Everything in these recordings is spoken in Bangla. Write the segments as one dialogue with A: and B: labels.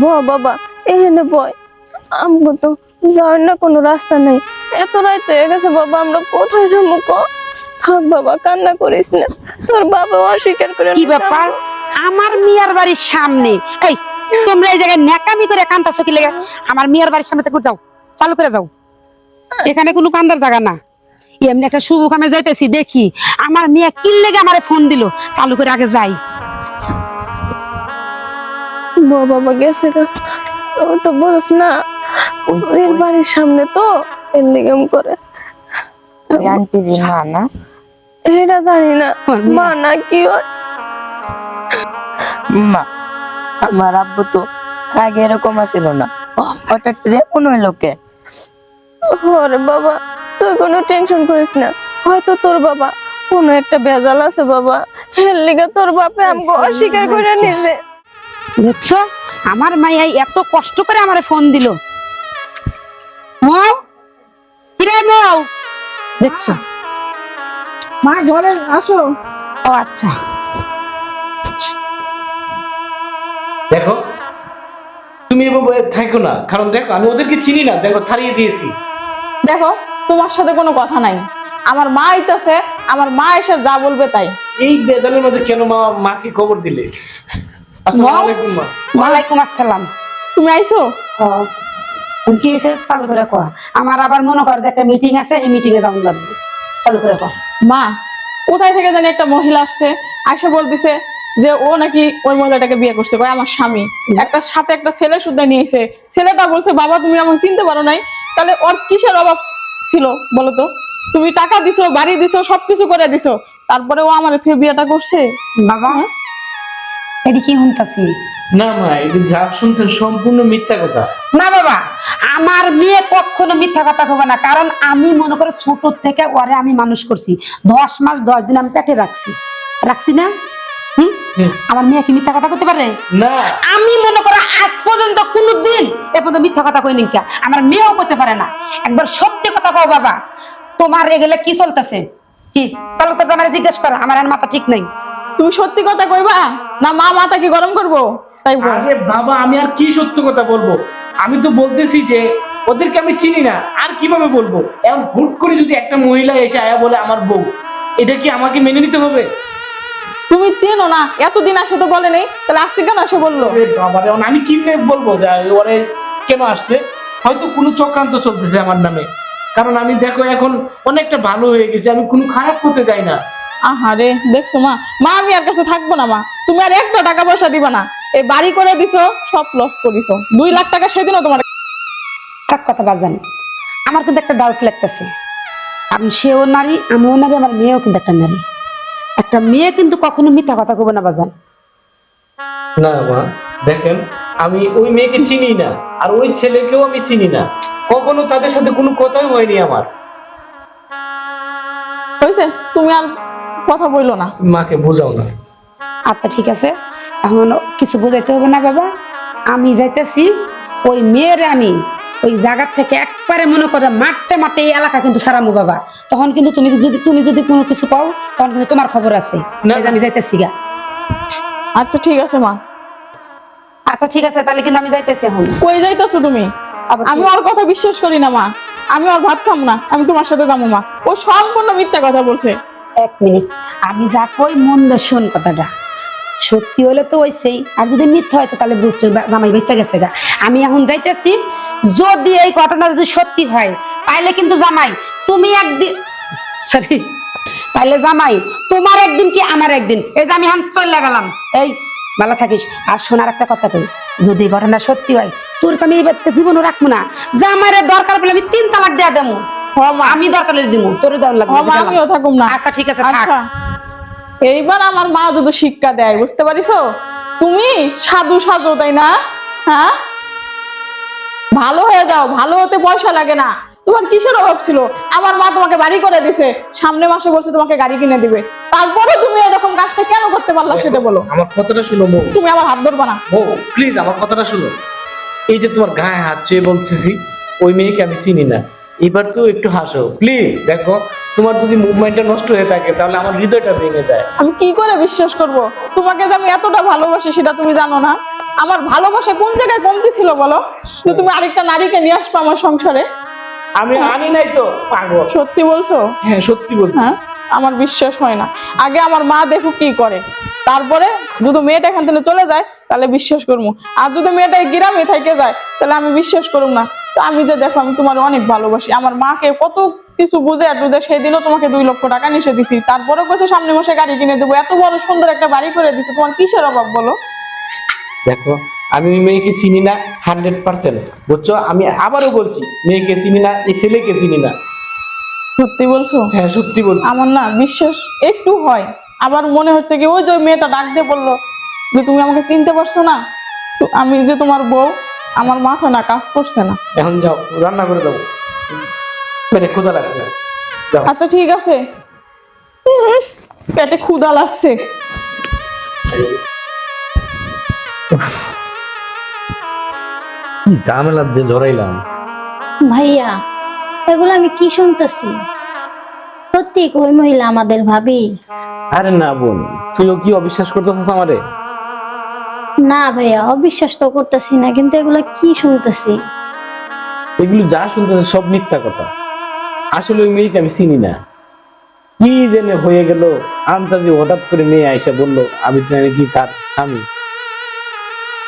A: ব বাবা এখানে বয়। আমগো তো যাওয়ার না কোনো রাস্তা নেই। এত রাত হয়ে গেছে বাবা আমরা কোথায় যাব ক? থাক বাবা কান্না করিস না। তোর বাবা অস্বীকার করে
B: কি ব্যাপার? আমার মিয়ার বাড়ির সামনে। এই তোমরা এই জায়গায় ন্যাকামি করে কি লেগে? আমার মিয়ার বাড়ির সামনে থেকে যাও চালু করে যাও। এখানে কোনো কান্দার জায়গা না। এমনি একটা শুভ কামে যাইতেছি দেখি। আমার মিয়া কি লেগে আমারে ফোন দিল? চালু করে আগে যাই।
A: ব বাবা গেছে ও তো বলস না ওর বাড়ির সামনে তো এর নিগম করে।
C: আন্টির মা না?
A: এটা জানি না। মা না কি হয়
C: মা আমার আব্বু তো আগে এরকম আসিল না। হঠাৎ করে এমন হইল কে?
A: ওরে বাবা তুই কোনো টেনশন করিস না। হয়তো তোর বাবা কোনো একটা বেজাল আছে বাবা। এর লিগে তোর বাপে আমাকে অস্বীকার করে নিছে।
B: দেখছ আমার মাইয়া এত কষ্ট করে আমারে ফোন দিল। দেখছ?
A: মা ঘরে আসো।
B: ও আচ্ছা।
D: দেখো তুমি এভাবে থাকো না। কারণ দেখো আমি ওদেরকে চিনি না। দেখো থারিয়ে দিয়েছি।
E: দেখো তোমার সাথে কোনো কথা নাই। আমার মা আইতাছে আমার মা এসে যা বলবে তাই।
D: এই বেদালের মধ্যে কেন মা মাকে খবর দিলে?
B: ওয়ালাইকুম আসসালাম।
E: তুমি আইছো?
B: কি হয়েছে? চালু করে কর আমার আবার মনে কর যে একটা মিটিং আছে এই মিটিং এ যাওয়ার লাগবে। চালু করে কর
E: মা কোথায় থেকে জানি একটা মহিলা আসছে আইসা বলতেছে যে ও নাকি ওই মহিলাটাকে বিয়ে করছে। কয় আমার স্বামী। একটা সাথে একটা ছেলে শুদ্ধ নিয়েছে। ছেলেটা বলছে বাবা তুমি আমাকে চিনতে পারো নাই। তাহলে ওর কিসের অভাব ছিল বলো তো? তুমি টাকা দিছো বাড়ি দিছো সবকিছু করে দিছো। তারপরে ও আমার থেকে বিয়েটা করছে?
B: বাবা এটি কি শুনতাছি?
D: না মা এই যা শুনছেন সম্পূর্ণ মিথ্যা কথা।
B: না বাবা আমার মেয়ে কখনো মিথ্যা কথা কবে না কারণ আমি মনে করো ছোট থেকে ওরে আমি মানুষ করছি। দশ মাস দশ দিন আমি পেটে রাখছি। রাখছি না। আমার মেয়ে কি মিথ্যা কথা করতে পারে?
D: না।
B: আমি মনে করো আজ পর্যন্ত কোনো দিন এ পর্যন্ত মিথ্যা কথা কই নিকা আমার মেয়েও করতে পারে না। একবার সত্যি কথা কও বাবা তোমার এগুলা কি চলতেছে? কি? চালু করে আমার জিজ্ঞেস করা আমার মাথা ঠিক নাই।
E: তুমি সত্যি কথা কইবা? না মা মাথা কি গরম করব? তাই
D: আরে বাবা আমি আর কি সত্য কথা বলব? আমি তো বলতেছি যে ওদেরকে আমি চিনি না। আর কীভাবে বলব? এখন হুট করে যদি একটা মহিলা এসে আয়া বলে আমার বউ এটা কি আমাকে মেনে নিতে হবে?
E: তুমি চেনো না এতদিন আসে তো বলে নেই তাহলে আজকে কেন আসে বলল?
D: আরে বাবা রে, আমি কি বলব? যে ওরে কেন আসছে? হয়তো কোনো চক্রান্ত চলতেছে আমার নামে। কারণ আমি দেখো এখন অনেকটা ভালো হয়ে গেছে আমি কোনো খারাপ করতে চাই না।
E: আহারে দেখছ মা? মা আমি আর কাছে থাকব না মা। তুমি আর একটা টাকা পয়সা দিবা না। এই বাড়ি করে দিছো সব লস করিছো। দুই লাখ টাকা সেদিনও তোমার
B: এক কথা বাজান আমার কিন্তু একটা ডাউট লাগতেছে। আমি সেও নারী আমিও নারী আমার মেয়েও কিন্তু একটা নারী। একটা মেয়ে কিন্তু কখনো মিথ্যা কথা কবে না বাজান
D: না মা দেখেন আমি ওই মেয়েকে চিনি না আর ওই ছেলেকেও আমি চিনি না। কখনো তাদের সাথে কোনো কথাই হয়নি আমার।
E: হয়েছে? তুমি আর কথা বইলো না।
D: মাকে বোঝাও না।
B: আচ্ছা ঠিক আছে। এখন কিছু বোঝাইতে হবে না বাবা। আমি যাইতেছি ওই মেয়ের আমি ওই জায়গার থেকে একবারে মনে করে মারতে মারতে এই এলাকা কিন্তু ছাড়ামু বাবা। তখন কিন্তু তুমি যদি তুমি যদি কোনো কিছু পাও তখন কিন্তু তোমার খবর আছে। আমি যাইতেছি গা।
E: আচ্ছা ঠিক আছে মা।
B: আচ্ছা ঠিক আছে তাহলে কিন্তু আমি যাইতেছি এখন।
E: কই যাইতেছো তুমি? আমি? ওর কথা বিশ্বাস করি না মা। আমি ওর ভাত খাম না। আমি তোমার সাথে যাব মা। ও সম্পূর্ণ মিথ্যা কথা বলছে।
B: এক মিনিট। আমি যা কই মন শোন কথাটা। সত্যি হলে তো ওই সেই আর যদি মিথ্যা হয়তো তাহলে বুঝছ জামাই বেঁচে গেছে গা। আমি এখন যাইতেছি, যদি এই ঘটনা যদি সত্যি হয়, তাইলে কিন্তু জামাই, তুমি একদিন সরি, তাইলে জামাই, তোমার একদিন কি আমার একদিন? এই যে আমি এখন চলে গেলাম। এই ভালো থাকিস। আর শোনার একটা কথা কই, যদি ঘটনা সত্যি হয়, তোর তো আমি বাড়িতে জীবনও রাখব না। জামাইয়ের দরকার পড়লে আমি তিন তালাক দেয়া দেবো। আমি দরকার হলে দিমু তোর লাগবে
E: আমিও থাকুম না।
B: আচ্ছা ঠিক আছে থাক।
E: আচ্ছা। এইবার আমার মা যদি শিক্ষা দেয় বুঝতে পারিছো? তুমি সাধু সাজো তাই না? হ্যাঁ? ভালো হয়ে যাও ভালো হতে পয়সা লাগে না। তোমার কিসের অভাব ছিল? আমার মা তোমাকে বাড়ি করে দিছে। সামনে মাসে বলছে তোমাকে গাড়ি কিনে দিবে। তারপরে তুমি এরকম কাজটা কেন করতে পারলা সেটা বলো।
D: আমার কথাটা শুনো মৌ
E: তুমি আমার হাত ধরবা না।
D: মৌ প্লিজ আমার কথাটা শুনো। এই যে তোমার গায়ে হাত চেয়ে বলতেছি ওই মেয়েকে আমি চিনি না। এবার তো একটু হাসো। প্লিজ দেখো তোমার যদি মুভমেন্টটা নষ্ট হয়ে থাকে তাহলে আমার হৃদয়টা ভেঙে যায়।
E: আমি কি করে বিশ্বাস করব? তোমাকে যে আমি এতটা ভালোবাসি সেটা তুমি জানো না। আমার ভালোবাসা কোন জায়গায় কমতি ছিল বলো? যে তুমি আরেকটা নারীকে নিয়ে আসবে আমার সংসারে?
D: আমি আনি নাই তো পাগল।
E: সত্যি বলছো?
D: হ্যাঁ সত্যি বলছি।
E: হ্যাঁ আমার বিশ্বাস হয় না। আগে আমার মা দেখুক কি করে। তারপরে যদি মেয়েটা এখান থেকে চলে যায় তাহলে বিশ্বাস করব। আর যদি মেয়েটা গ্রামে থেকে যায় তাহলে আমি বিশ্বাস করব না। তো আমি যে দেখো আমি তোমার অনেক ভালোবাসি। আমার মাকে কত কিছু বুঝে আর বুঝে সেদিনও তোমাকে দুই লক্ষ টাকা নিষে দিছি। তারপরে কইছে সামনে মাসে গাড়ি কিনে দেবো। এত বড় সুন্দর একটা বাড়ি করে দিছে। তোমার কিসের অভাব বলো?
D: দেখো আমি মেয়েকে চিনি না হান্ড্রেড পার্সেন্ট। বুঝছ? আমি আবারও বলছি মেয়েকে চিনি না এই ছেলেকে চিনি না।
E: সত্যি বলছো?
D: হ্যাঁ সত্যি বলছি।
E: আমার না বিশ্বাস একটু হয়। আবার মনে হচ্ছে কি ওই যে ওই মেয়েটা ডাক দিয়ে বলল যে তুমি আমাকে চিনতে পারছ না? আমি যে তোমার বউ আমার মাথা না কাজ করছে না।
D: এখন যাও রান্না করে দাও। পেটে ক্ষুধা লাগছে। যাও।
E: আচ্ছা ঠিক আছে। পেটে ক্ষুধা লাগছে।
D: কি ঝামেলা দিয়ে ধরাইলাম।
F: ভাইয়া এগুলো আমি কি শুনতেছি? সত্যি ওই মহিলা আমাদের ভাবি?
D: আরে না বোন তুইও কি অবিশ্বাস করতেছিস আমারে?
F: না ভাইয়া অবিশ্বাস তো করতেছি না কিন্তু এগুলো কি শুনতেছি?
D: এগুলো যা শুনতেছে সব মিথ্যা কথা। আসলে ওই মেয়েকে আমি চিনি না। কি জেনে হয়ে গেল আন্তাজি হঠাৎ করে মেয়ে আইসা বলল আমি তো নাকি তার স্বামী?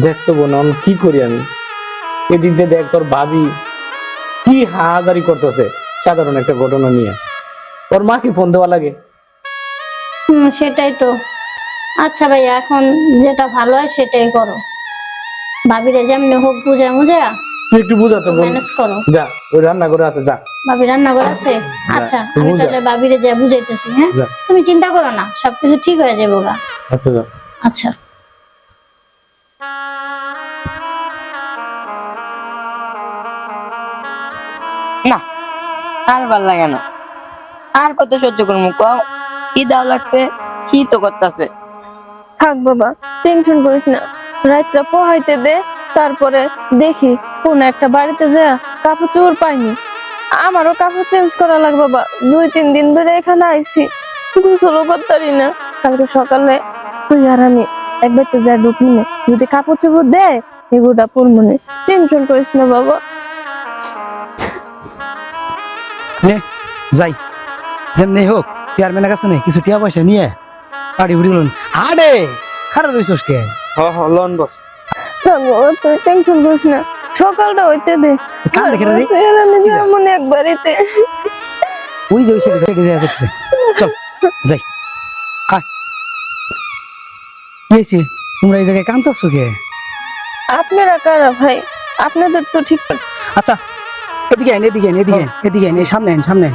D: দেখতো বোন কি করি আমি? এদিক দিয়ে দেখ তোর ভাবি কি হাজারি করতেছে সাধারণ একটা ঘটনা নিয়ে। ওর মাকে ফোন দেওয়া লাগে।
F: হুম সেটাই তো। আচ্ছা ভাইয়া এখন যেটা ভালো হয় সেটাই করো। ভাবিরে যেমনি হোক বুঝা
D: তুই একটু বুঝাতে বোন
F: ম্যানেজ করো।
D: যা ওই রান্না করে আছে যা।
F: ভাবি রান্না করে আছে আচ্ছা আমি
D: বুঝা।
F: তাহলে ভাবিরে যা বুঝাইতেছি হ্যাঁ? তুমি চিন্তা করো না সবকিছু ঠিক হয়ে যাবে গা
D: আচ্ছা যা।
F: আচ্ছা।
C: না আর ভালো লাগে না। আর কত সহ্য করব কও? কি দাও লাগছে? শীত করতেছে।
A: থাক বাবা, টেনশন করিস না। রাতটা পোহাইতে দে, তারপরে দেখি কোন একটা বাড়িতে যা কাপড় চোপড় পাইনি। আমারও কাপড় চেঞ্জ করা লাগবে বাবা, দুই তিন দিন ধরে এখানে আইছি গোসলও করতারি না। কালকে সকালে তুই আর আমি একবার তো যা ঢুকলি না, যদি কাপড় চোপড় দেয় এগুলা পরমনে টেনশন করিস না বাবা।
G: নে, যাই। যেমনি হোক চেয়ারম্যানের কাছে নেই কিছু টিয়া পয়সা নিয়ে পাড়ি উড়ি গেলেন। আরে খারাপ রইছস কে?
D: লন বস।
A: থাক বাবা তুই টেনশন করিস না। সকালটা হইতে দে।
G: কান দেখে রে
A: আমি যেমন
G: ওই যে ওই সাইডে সাইডে দেয়া যাচ্ছে। চল যাই। আয়। তোমরা এই জায়গায় কান্তাচ্ছ কে?
A: আপনারা কারা ভাই? আপনাদের তো ঠিক
G: আচ্ছা এদিকে আইন এদিকে আইন এদিকে আইন এদিকে আইন সামনে আইন সামনে।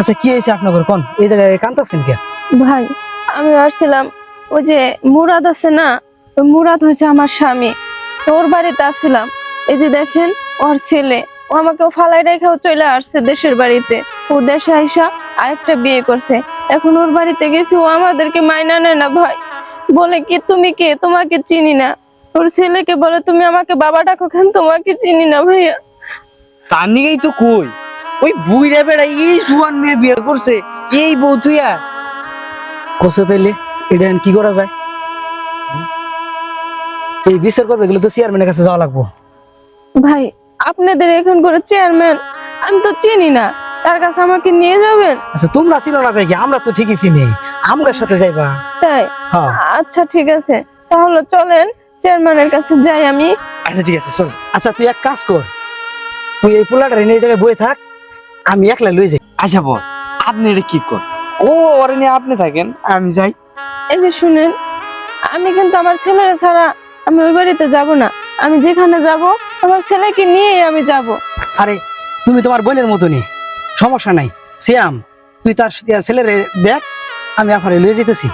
G: আচ্ছা কি হয়েছে আপনার কোন? এই জায়গায় কান্তাচ্ছেন কে?
A: ভাই আমি আসছিলাম ওই যে মুরাদ আছে না, ওই মুরাদ হচ্ছে আমার স্বামী। ওর বাড়িতে আসছিলাম। এই যে দেখেন, ওর ছেলে, ও আমাকে ফালাই রেখেও চলে আসছে দেশের বাড়িতে। ও দেশে আইসা আরেকটা বিয়ে করছে। এখন ওর বাড়িতে গেছি, ও আমাদেরকে মাইনা নেয় না ভাই। বলে কি, তুমি কে? তোমাকে চিনি না। ওর ছেলেকে বলে, তুমি আমাকে বাবা ডাকো কেন? তোমাকে চিনি না ভাইয়া।
H: তার নিগেই তো কই, ওই বুইরা বেড়া এই জুয়ান মেয়ে বিয়ে করছে, এই বউ তুই আর।
G: কোসে তাইলে এটা কি করা যায়? এই বিচার করবে এগুলো তো চেয়ারম্যানের কাছে যাওয়া লাগবো।
A: ভাই আপনাদের এখন করে চেয়ারম্যান আমি তো চিনি না। তার কাছে আমাকে নিয়ে যাবেন?
G: আচ্ছা তোমরা ছিল না দেখি আমরা তো ঠিকই চিনি। আমার সাথে যাইবা।
A: তাই?
G: হ্যাঁ।
A: আচ্ছা ঠিক আছে। তাহলে চলেন চেয়ারম্যানের কাছে যাই আমি।
H: আচ্ছা ঠিক আছে চল।
G: আচ্ছা তুই এক কাজ কর। তুই এই পোলাটা এনে এই জায়গায় বয়ে থাক আমি একলা লই যাই।
H: আচ্ছা বস আপনি এটা কি কর ও ওরে নিয়ে আপনি থাকেন? আমি যাই।
A: এই যে শুনেন আমি কিন্তু আমার ছেলেরা ছাড়া আমি ওই বাড়িতে যাব না। আমি যেখানে যাব আমার ছেলেকে নিয়েই আমি যাব।
G: আরে তুমি তোমার বোনের মতনই। সমস্যা নাই শ্যাম তুই তার ছেলেরে দেখ আমি আফারে লয়ে যেতেছি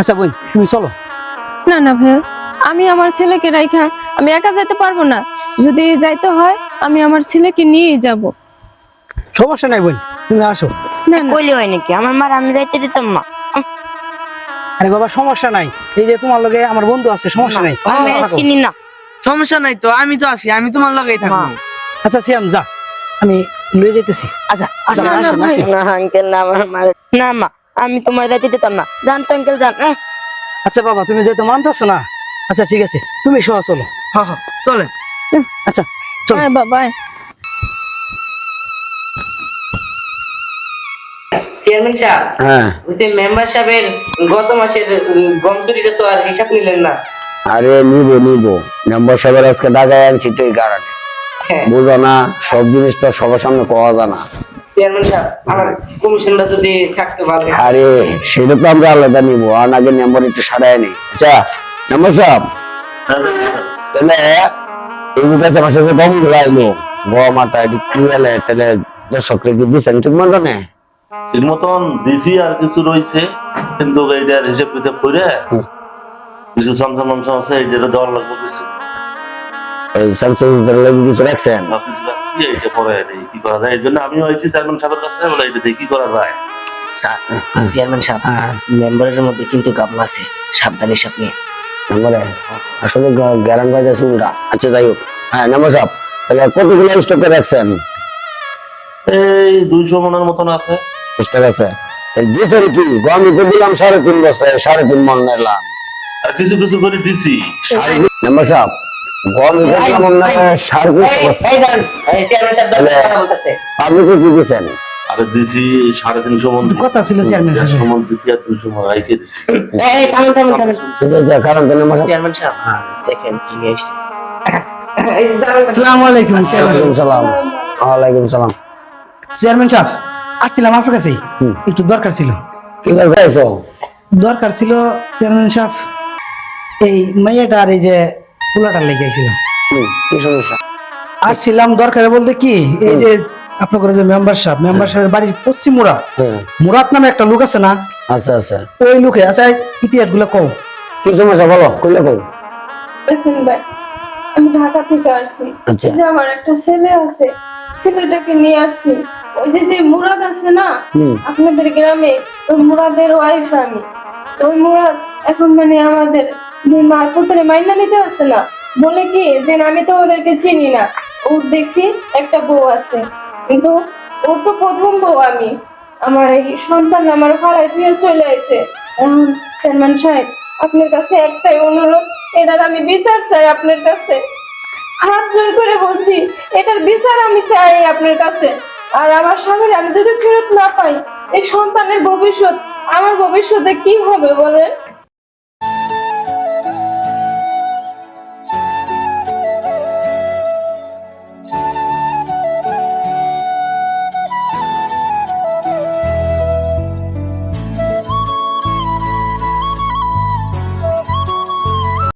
G: আচ্ছা বোন তুমি চলো।
A: না না ভাই আমি আমার ছেলেকে রাইখা আমি একা যেতে পারব না। যদি যাইতে হয় আমি আমার ছেলেকে নিয়েই যাব।
G: সমস্যা নাই বোন তুমি আসো।
C: কইলে হয় নাকি? আমার মার আমি যাইতে দিতাম না।
G: আরে বাবা সমস্যা নাই। এই যে তোমার লগে আমার বন্ধু আছে সমস্যা নাই।
C: আমি চিনি না।
H: সমস্যা নাই তো আমি তো আছি আমি তোমার লগেই থাকব।
G: আচ্ছা শ্যাম যা। আমি লয়ে যেতেছি আচ্ছা আচ্ছা
A: না,
C: আঙ্কেল না আমার মারে। না মা আমি তোমার দায়িত্ব দিতাম না। জানতো আঙ্কেল জান
G: আচ্ছা বাবা তুমি যেহেতু মানতেছো না আচ্ছা ঠিক আছে। তুমি সহ চলো।
H: হ্যাঁ হ্যাঁ চলেন।
G: আচ্ছা চলো।
A: আয় বাবা।
C: চেয়ারম্যান সাহেব
I: হ্যাঁ।
C: ওই যে মেম্বার সাহেবের গত মাসের উম, গম চুরিটা তো আর হিসাব নিলেন না।
I: আরে নিব নিব। মেম্বার সাহেবের আজকে ঢাকায় আনছি তো এই কারণে।
C: হ্যাঁ।
I: বুঝো না সব জিনিস তো সবার সামনে পাওয়া যায় না।
C: চেয়ারম্যান সাহেব আমার কমিশনটা যদি থাকতে ভালো
I: আরে সেটা তো আমরা আলাদা নিব আর আগে মেম্বার একটু আচ্ছা মেম্বার সাহেব। তাহলে এই যে কাছে আমার সাথে গমগুলো আইলো গম আটা এটি কি তাহলে দর্শকরা কি দিচ্ছেন ঠিক মতো না
J: ঠিক মতন দিছি আর কিছু রয়েছে কিন্তু এইটার হিসেব কিতাব করে কিছু সামসাম মামসাম আছে এইটা দেওয়ার লাগবে কিছু।
I: স্যামসাং লাগি কিছু রাখছেন?
J: কিছু রাখছি এইটা পরে কি করা যায় এই জন্য আমিও আইছি চেয়ারম্যান সাহেবের কাছে বলে এইটা দিয়ে কি করা যায়?
C: চেয়ারম্যান সাহেব
I: হ্যাঁ।
C: মেম্বারের মধ্যে কিন্তু গাবলা আছে সাবধান নিয়ে।
I: নম্বরে আসলে গ্যারান বাজে উল্টা আচ্ছা যাই হোক। হ্যাঁ মেম্বার সাহেব। তাহলে কতগুলো স্টকে রাখছেন?
J: এই দুইশো মনের মতন আছে।
I: স্টক আছে। দিয়েছেন কি? গম তো দিলাম সাড়ে তিন বস্তায় সাড়ে তিন মন নিলাম।
J: কিছু কিছু করে দিছি।
I: মেম্বার সাহেব গম দিলাম আপনার সাড়ে
C: সাহেব
I: আপনি কি দিয়েছেন
J: আর দিছি সাড়ে তিনশো মন
G: কথা ছিল চেয়ারম্যান সাহেবের।
J: মন দিছি আর দুইশো মন আইকে দিছি।
C: এই থামেন থামেন থামেন।
I: কারণ তো মেম্বার
C: চেয়ারম্যান সাহেব দেখেন কি নিয়ে দাঁড়ান,
G: আসসালামু আলাইকুম চেয়ারম্যান
I: সালাম। ওয়ালাইকুম সালাম।
G: চেয়ারম্যান সাহেব আসছিলাম আপনার
I: হুম।
G: একটু দরকার ছিল। দরকার ছিল চেয়ারম্যান সাহেব এই মেয়েটা আর এই যে পোলাটার লেগে
I: সমস্যা?
G: আসছিলাম দরকারে বলতে কি এই যে আপনার যে মেম্বার সাহেব মেম্বার সাহেবের বাড়ির পশ্চিম মুরা
I: হুম,
G: মুরাদ নামে একটা লোক আছে না?
I: আচ্ছা আচ্ছা।
G: ওই লোকে আচ্ছা ইতিহাসগুলো কও।
I: কি সমস্যা বলো কইলে কই
A: দেখুন ভাই আমি ঢাকা থেকে আসছি।
I: আচ্ছা।
A: যে আমার একটা ছেলে আছে ছেলেটাকে নিয়ে আসছি। ওই যে যে মুরাদ আছে না আপনাদের গ্রামে ওই মুরাদের ওয়াইফ আমি। ওই মুরাদ এখন মানে আমাদের পুত্রে মাইনা নিতে না। বলে কি যে আমি তো ওদেরকে চিনি না। ওর দেখছি একটা বউ আছে। কিন্তু ওর তো প্রথম বউ আমি। আমার এই সন্তান আমার ফালাই ফিরে চলে এখন চেয়ারম্যান সাহেব আপনার কাছে একটাই অনুরোধ এটার আমি বিচার চাই আপনার কাছে। হাত জোর করে বলছি এটার বিচার আমি চাই আপনার কাছে। আর আমার স্বামীর আমি যদি ফেরত না পাই, এই সন্তানের ভবিষ্যৎ, আমার ভবিষ্যতে কি হবে বলেন?